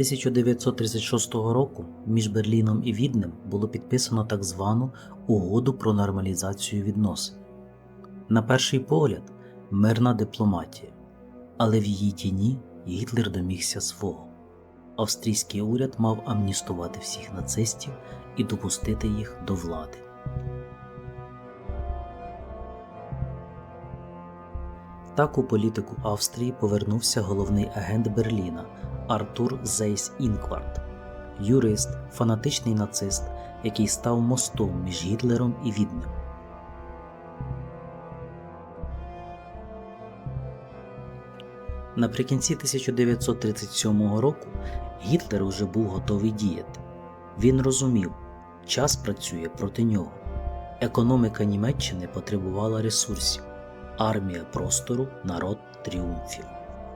1936 року між Берліном і Віднем було підписано так звану Угоду про нормалізацію відносин. На перший погляд, мирна дипломатія, але в її тіні Гітлер домігся свого. Австрійський уряд мав амністувати всіх нацистів і допустити їх до влади. Так у політику Австрії повернувся головний агент Берліна Артур Зейс Інкварт, юрист, фанатичний нацист, який став мостом між Гітлером і Віднем. Наприкінці 1937 року Гітлер уже був готовий діяти. Він розумів, час працює проти нього. Економіка Німеччини потребувала ресурсів, армія простору, народ тріумфів.